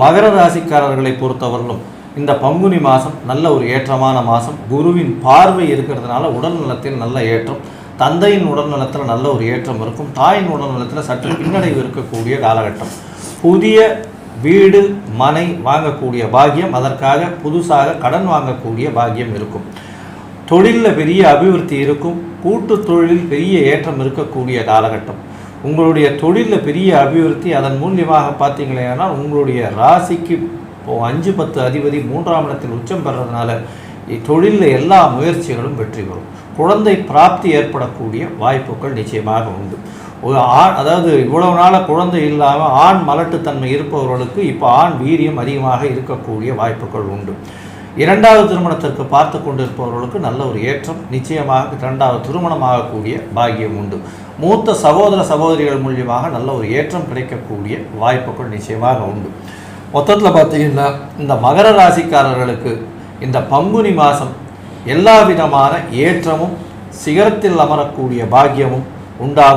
மகர ராசிக்காரர்களை பொறுத்தவரையிலும் இந்த பங்குனி மாதம் நல்ல ஒரு ஏற்றமான மாதம். குருவின் பார்வை இருக்கிறதுனால உடல் நலத்தில் நல்ல ஏற்றம். தந்தையின் உடல் நலத்தில் நல்ல ஒரு ஏற்றம் இருக்கும். தாயின் உடல் நலத்தில் சற்று பின்னடைவு இருக்கக்கூடிய காலகட்டம். புதிய வீடு மனை வாங்கக்கூடிய பாக்கியம். அதற்காக புதுசாக கடன் வாங்கக்கூடிய பாக்கியம் இருக்கும். தொழிலில் பெரிய அபிவிருத்தி இருக்கும். கூட்டு தொழிலில் பெரிய ஏற்றம் இருக்கக்கூடிய காலகட்டம். உங்களுடைய தொழிலில் பெரிய அபிவிருத்தி அதன் மூலியமாக பார்த்தீங்களேனா உங்களுடைய ராசிக்கு இப்போ அஞ்சு பத்து அதிபதி மூன்றாம் இடத்தில் உச்சம் பெறதுனால தொழிலில் எல்லா முயற்சிகளும் வெற்றி பெறும். குழந்தை பிராப்தி ஏற்படக்கூடிய வாய்ப்புகள் நிச்சயமாக உண்டு. ஒரு ஆண் அதாவது இவ்வளவு நாளாக குழந்தை இல்லாமல் ஆண் மலட்டுத்தன்மை இருப்பவர்களுக்கு இப்போ ஆண் வீரியம் அதிகமாக இருக்கக்கூடிய வாய்ப்புகள் உண்டு. இரண்டாவது திருமணத்திற்கு பார்த்து கொண்டிருப்பவர்களுக்கு நல்ல ஒரு ஏற்றம் நிச்சயமாக இரண்டாவது திருமணமாகக்கூடிய பாக்கியம் உண்டு. மூத்த சகோதர சகோதரிகள் மூலியமாக நல்ல ஒரு ஏற்றம் கிடைக்கக்கூடிய வாய்ப்புகள் நிச்சயமாக உண்டு. மொத்தத்தில் பார்த்தீங்கன்னா இந்த மகர ராசிக்காரர்களுக்கு இந்த பங்குனி மாதம் எல்லா விதமான ஏற்றமும் சிகரத்தில் அமரக்கூடிய பாக்கியமும் உண்டாகும்.